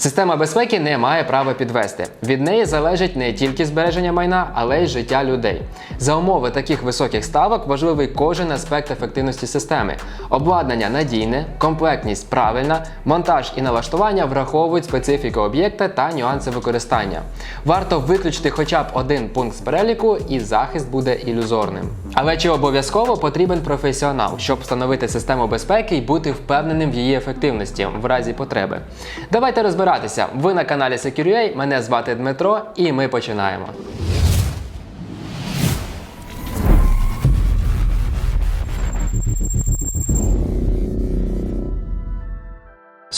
Система безпеки не має права підвести. Від неї залежить не тільки збереження майна, але й життя людей. За умови таких високих ставок важливий кожен аспект ефективності системи. Обладнання надійне, комплектність правильна, монтаж і налаштування враховують специфіку об'єкта та нюанси використання. Варто виключити хоча б один пункт з переліку, і захист буде ілюзорним. Але чи обов'язково потрібен професіонал, щоб встановити систему безпеки і бути впевненим в її ефективності в разі потреби? Давайте розбиратися. Ви на каналі Secure.ua, мене звати Дмитро, і ми починаємо.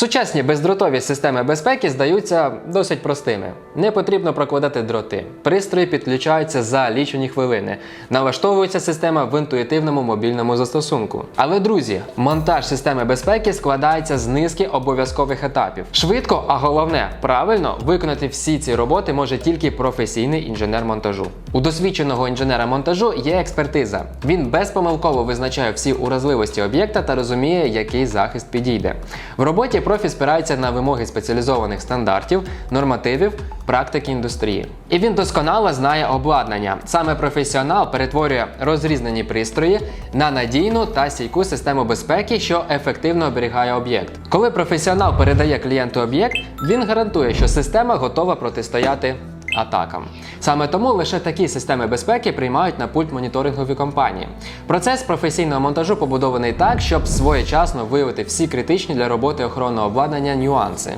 Сучасні бездротові системи безпеки здаються досить простими. Не потрібно прокладати дроти. Пристрої підключаються за лічені хвилини. Налаштовується система в інтуїтивному мобільному застосунку. Але, друзі, монтаж системи безпеки складається з низки обов'язкових етапів. Швидко, а головне, правильно виконати всі ці роботи може тільки професійний інженер монтажу. У досвідченого інженера монтажу є експертиза. Він безпомилково визначає всі уразливості об'єкта та розуміє, який захист підійде. В роботі профі спирається на вимоги спеціалізованих стандартів, нормативів, практики індустрії. І він досконало знає обладнання. Саме професіонал перетворює розрізнені пристрої на надійну та стійку систему безпеки, що ефективно оберігає об'єкт. Коли професіонал передає клієнту об'єкт, він гарантує, що система готова протистояти атакам. Саме тому лише такі системи безпеки приймають на пульт моніторингові компанії. Процес професійного монтажу побудований так, щоб своєчасно виявити всі критичні для роботи охоронного обладнання нюанси.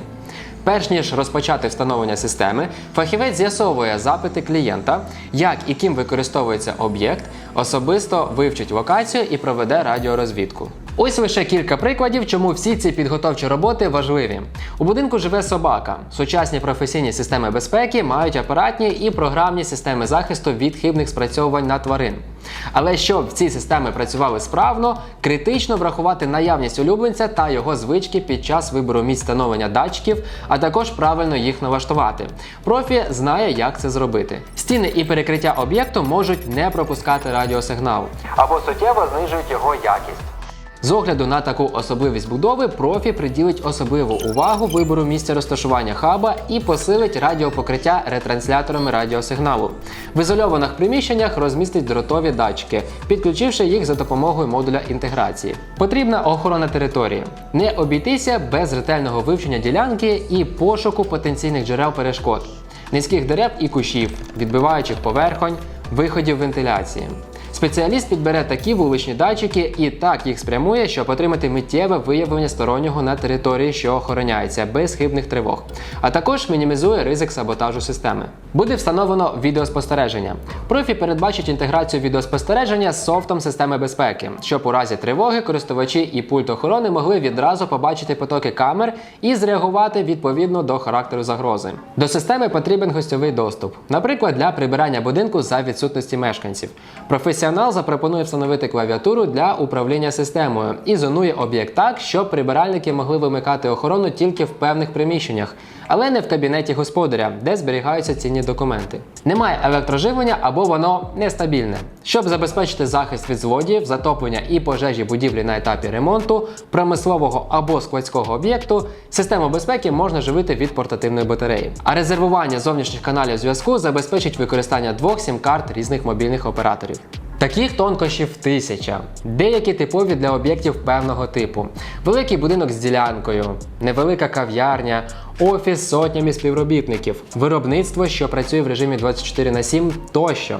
Перш ніж розпочати встановлення системи, фахівець з'ясовує запити клієнта, як і ким використовується об'єкт, особисто вивчить локацію і проведе радіорозвідку. Ось лише кілька прикладів, чому всі ці підготовчі роботи важливі. У будинку живе собака. Сучасні професійні системи безпеки мають апаратні і програмні системи захисту від хибних спрацьовувань на тварин. Але щоб ці системи працювали справно, критично врахувати наявність улюбленця та його звички під час вибору місць встановлення датчиків, а також правильно їх налаштувати. Профі знає, як це зробити. Стіни і перекриття об'єкту можуть не пропускати радіосигнал або суттєво знижують його якість. З огляду на таку особливість будови, профі приділить особливу увагу вибору місця розташування хаба і посилить радіопокриття ретрансляторами радіосигналу. В ізольованих приміщеннях розмістить дротові датчики, підключивши їх за допомогою модуля інтеграції. Потрібна охорона території. Не обійтися без ретельного вивчення ділянки і пошуку потенційних джерел перешкод, низьких дерев і кущів, відбиваючих поверхонь, виходів вентиляції. Спеціаліст підбере такі вуличні датчики і так їх спрямує, щоб отримати миттєве виявлення стороннього на території, що охороняється, без хибних тривог, а також мінімізує ризик саботажу системи. Буде встановлено відеоспостереження. Профі передбачить інтеграцію відеоспостереження з софтом системи безпеки, щоб у разі тривоги користувачі і пульт охорони могли відразу побачити потоки камер і зреагувати відповідно до характеру загрози. До системи потрібен гостьовий доступ, наприклад, для прибирання будинку за відсутності мешканців. Професіонал запропонує встановити клавіатуру для управління системою і зонує об'єкт так, щоб прибиральники могли вимикати охорону тільки в певних приміщеннях, але не в кабінеті господаря, де зберігаються цінні документи. Немає електроживлення або воно нестабільне. Щоб забезпечити захист від злодіїв, затоплення і пожежі будівлі на етапі ремонту, промислового або складського об'єкту, систему безпеки можна живити від портативної батареї. А резервування зовнішніх каналів зв'язку забезпечить використання двох сім-карт різних мобільних операторів. Таких тонкощів тисяча, деякі типові для об'єктів певного типу: великий будинок з ділянкою, невелика кав'ярня, офіс з сотнями співробітників, виробництво, що працює в режимі 24 на 7 тощо.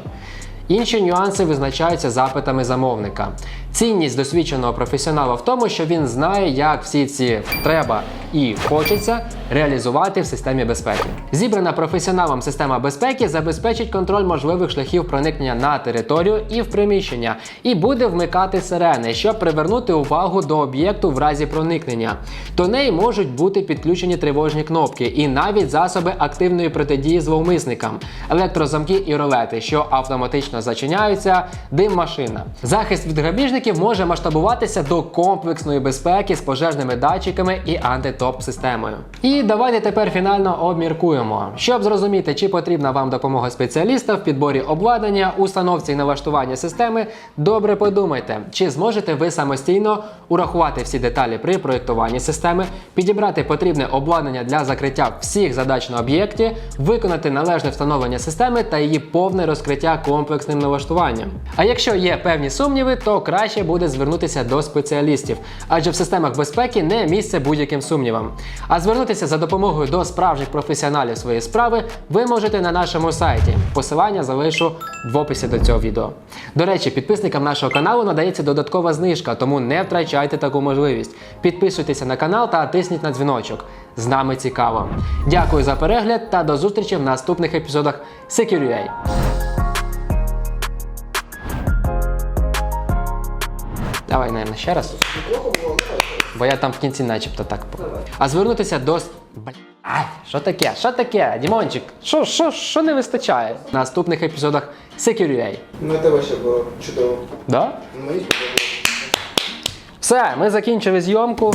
Інші нюанси визначаються запитами замовника. Цінність досвідченого професіонала в тому, що він знає, як всі ці треба і хочеться реалізувати в системі безпеки. Зібрана професіоналом система безпеки забезпечить контроль можливих шляхів проникнення на територію і в приміщення, і буде вмикати сирени, щоб привернути увагу до об'єкту в разі проникнення. До неї можуть бути підключені тривожні кнопки і навіть засоби активної протидії зловмисникам, електрозамки і ролети, що автоматично зачиняються, дим машина. Захист від грабіжників підписників може масштабуватися до комплексної безпеки з пожежними датчиками і антитоп-системою. І давайте тепер фінально обміркуємо. Щоб зрозуміти, чи потрібна вам допомога спеціаліста в підборі обладнання, установці і налаштуванні системи, добре подумайте, чи зможете ви самостійно урахувати всі деталі при проєктуванні системи, підібрати потрібне обладнання для закриття всіх задач на об'єкті, виконати належне встановлення системи та її повне розкриття комплексним налаштуванням. А якщо є певні сумніви, то краще буде звернутися до спеціалістів, адже в системах безпеки не місце будь-яким сумнівам. А звернутися за допомогою до справжніх професіоналів своєї справи ви можете на нашому сайті. Посилання залишу в описі до цього відео. До речі, підписникам нашого каналу надається додаткова знижка, тому не втрачайте таку можливість. Підписуйтеся на канал та тисніть на дзвіночок. З нами цікаво. Дякую за перегляд та до зустрічі в наступних епізодах Secure.ua. Давай, наверное, ще раз. Бо я там в кінці начебто так. А звернутися до. Ай, що таке? Що таке? Дімончик, що, що, що не вистачає? На наступних епізодах Secure.ua. Ну це вообще було чудово. Да? Мені. Все, ми закінчили зйомку.